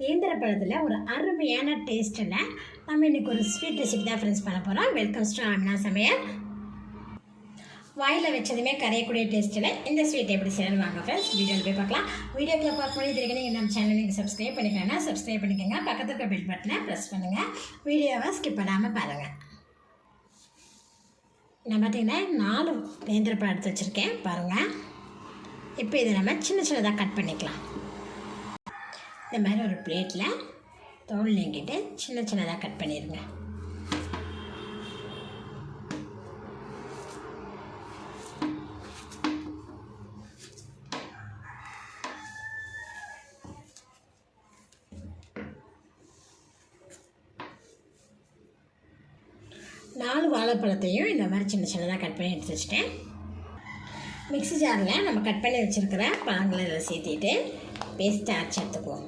நேந்திர பழத்தில் ஒரு அருமையான டேஸ்ட்டில் நம்ம இன்றைக்கி ஒரு ஸ்வீட் ரெசிபி தான் ஃப்ரெண்ட்ஸ் பண்ண போகிறோம் வெல்கம் டு ஆமினா சமையல். வாயில் வச்சதுமே கரையக்கூடிய டேஸ்ட்டில் இந்த ஸ்வீட் எப்படி செய்யணும் வாங்க ஃப்ரெண்ட்ஸ் வீடியோவில் போய் பார்க்கலாம். வீடியோக்குள்ள பார்க்கும்போது இது வரைக்கும் நீங்கள் நம்ம சேனல் நீங்கள் சப்ஸ்கிரைப் பண்ணிக்கலன்னா சப்ஸ்கிரைப் பண்ணிக்கோங்க. பக்கத்தில் இருக்க பெல் பட்டனை ப்ரெஸ் பண்ணுங்கள் வீடியோவை ஸ்கிப் பண்ணாமல் பாருங்கள் நான் பார்த்தீங்கன்னா நாலு நேந்திர பழம் எடுத்து வச்சுருக்கேன். பாருங்கள் இப்போ இதை நம்ம சின்ன சின்னதாக கட் பண்ணிக்கலாம். இந்த மாதிரி ஒரு பிளேட்டில் தோல் நீங்கிட்டு சின்ன சின்னதாக கட் பண்ணிடுங்க நாலு வாழைப்பழத்தையும் இந்த மாதிரி சின்ன சின்னதாக கட் பண்ணி எடுத்து வச்சுட்டேன். மிக்ஸி ஜாரில் நம்ம கட் பண்ணி வச்சுருக்கிற பழங்களை இதில் சேர்த்திட்டு பேஸ்ட்டை அரைச்சி எடுத்துக்குவோம்.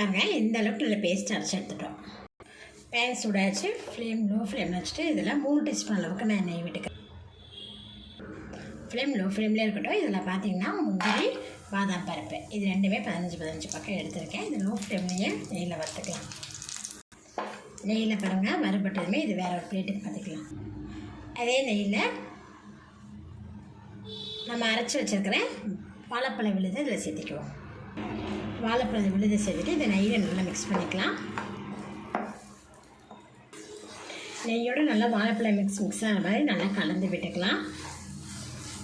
பாருங்கள் இந்த அளவுக்கு இதில் பேஸ்ட் அரைச்சி எடுத்துட்டோம். பேன் சூடாச்சு ஃப்ளேம் லோ ஃப்ளேம் வச்சுட்டு இதில் மூணு டீஸ்பூன் அளவுக்கு நான் நெய் விட்டுக்கிறேன். ஃப்ளேம் லோ ஃப்ளேம்லேயே இருக்கட்டும். இதில் பார்த்தீங்கன்னா முந்திரி பாதாம் பருப்பு. இது ரெண்டுமே பதினஞ்சு பதினஞ்சு பக்கம் எடுத்திருக்கேன். இது லோ ஃப்ளேம்லேயே நெய்யில் வறுத்துக்கலாம். நெய்யில் பாருங்கள் வறுபட்டதுமே இது வேறு ஒரு பிளேட்டுக்கு பார்த்துக்கலாம் அதே நெய்யில் நம்ம அரைச்சி வச்சுருக்கிற வாழைப்பழம் விழுதை இதில் சேர்த்துக்குவோம். வாழைப்பழம் விழுது சேர்த்துட்டு இதை நெய்யில் நல்லா மிக்ஸ் பண்ணிக்கலாம். நெய்யோடு நல்லா வாழைப்பழம் மிக்ஸ் மிக்ஸ் ஆகிற மாதிரி நல்லா கலந்து விட்டுக்கலாம்.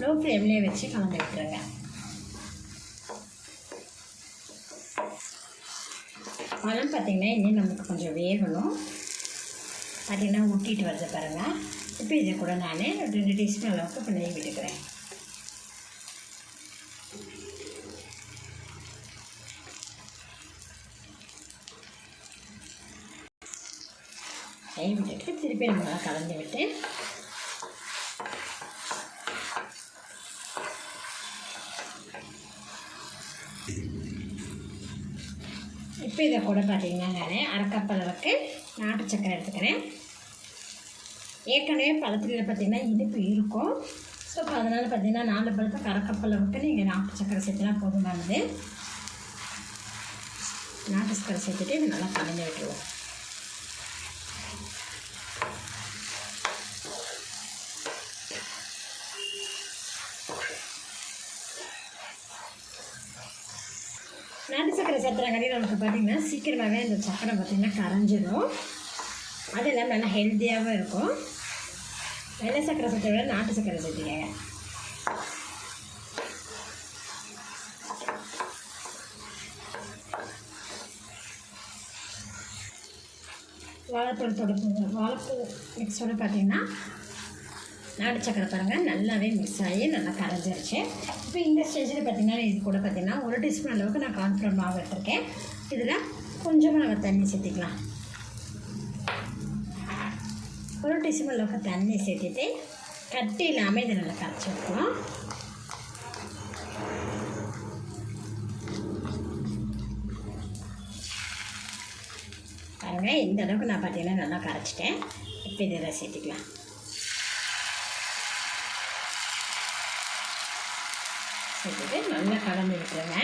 லோ ஃப்ளேம்லேயே வச்சு கலந்து விட்டுருங்க. பழம் பார்த்திங்கன்னா இன்னும் நமக்கு கொஞ்சம் வேகணும். பார்த்திங்கன்னா ஊட்டிட்டு வருது பாருங்கள் இப்போ இதை கூட நான் ரெண்டு டீஸ்பூன் அளவுக்கு இப்போ நெய் விட்டுக்கிறேன். நெய் திருப்பி நம்ம நல்லா கலந்து விட்டு இப்போ இதை கூட பார்த்தீங்கன்னா நான் அரை அளவுக்கு நாட்டு சக்கரை எடுத்துக்கிறேன் ஏற்கனவே பழத்தில் பார்த்தீங்கன்னா இனிப்பு இருக்கும் ஸோ இப்போ அதனால் பார்த்தீங்கன்னா நாலு பழத்தை அரை அளவுக்கு நீங்கள் நாட்டு சக்கரை சேர்த்துனா போதுமானது நாட்டு சக்கரை சேர்த்துட்டு நல்லா கலந்து விட்டுருவோம் நாட்டு சக்கரை சேர்த்துறங்காட்டி நமக்கு பார்த்திங்கன்னா சீக்கிரமாகவே இந்த சக்கரை பார்த்திங்கன்னா கரைஞ்சிடும் அது இல்லாமல் நல்லா ஹெல்த்தியாகவும் இருக்கும். வெள்ளை சக்கரை சேர்த்த விட நாட்டு சக்கரை சேர்த்துக்கங்க வாழைப்பழத்தோட வாழைப்பூ மிக்ஸோடு பார்த்திங்கன்னா நாட்டு சக்கரை பாருங்கள் நல்லாவே மிக்ஸ் ஆகி நல்லா கரைஞ்சிருச்சு. இப்போ இந்த ஸ்டேஜில் பார்த்திங்கன்னா இது கூட பார்த்திங்கன்னா ஒரு டீஸ்பூன் அளவுக்கு நான் கான்ஃப்ளவர் மாவு எடுத்திருக்கேன். இதில் கொஞ்சமாக நம்ம தண்ணி சேர்த்திக்கலாம். ஒரு டீஸ்பூன் அளவுக்கு தண்ணி சேர்த்துட்டு கட்டி இல்லாமல் இதை நல்லா கரைச்சி வைக்கணும் பாருங்கள் இந்த அளவுக்கு நான் பார்த்தீங்கன்னா நல்லா கரைச்சிட்டேன். இப்போ இதில் சேர்த்துக்கலாம். சேர்த்துட்டு நல்லா கலந்து விட்டுருங்க.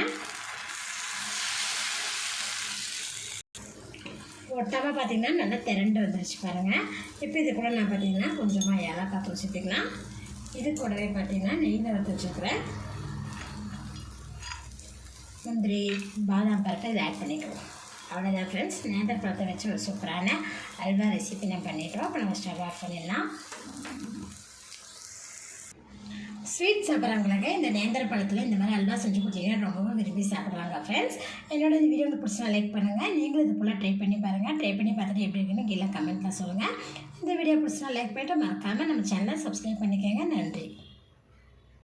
ஒட்டாமல் பார்த்தீங்கன்னா நல்லா திரண்டு வந்துருச்சு பாருங்கள் இப்போ இது கூட நான் பார்த்தீங்கன்னா கொஞ்சமாக ஏலக்காய் தூள் சேர்த்துக்கலாம். இது கூடவே பார்த்தீங்கன்னா நெய்யில் வறுத்து வச்சுருக்கிறேன் முந்திரி பாதாம் பருப்பு இதை ஆட் பண்ணிக்கிறோம் அவ்வளோதான் ஃப்ரெண்ட்ஸ் நேந்திர பழத்தை வச்சு ஒரு சூப்பரான அல்வா ரெசிபி நான் பண்ணிட்டோம். அப்போ நம்ம ஸ்டவ் ஆஃப் பண்ணிடலாம். ஸ்வீட் சாப்பிட்றவங்களுக்கு இந்த நேந்திர பழத்தில் இந்த மாதிரி அல்வா செஞ்சு கொடுத்தீங்கன்னா ரொம்பவும் விரும்பி சாப்பிடுவாங்க ஃப்ரெண்ட்ஸ் என்னோட இந்த வீடியோ பிடிச்சா லைக் பண்ணுங்கள் நீங்களும் இது போல் ட்ரை பண்ணி பாருங்கள் ட்ரை பண்ணி பார்த்துட்டு எப்படி இருக்குன்னு கீழே கமெண்ட்டில் சொல்லுங்கள் இந்த வீடியோ பிடிச்சா லைக் பண்ணிட்டு மறக்காமல் நம்ம சேனலை சப்ஸ்கிரைப் பண்ணிக்கோங்க. நன்றி.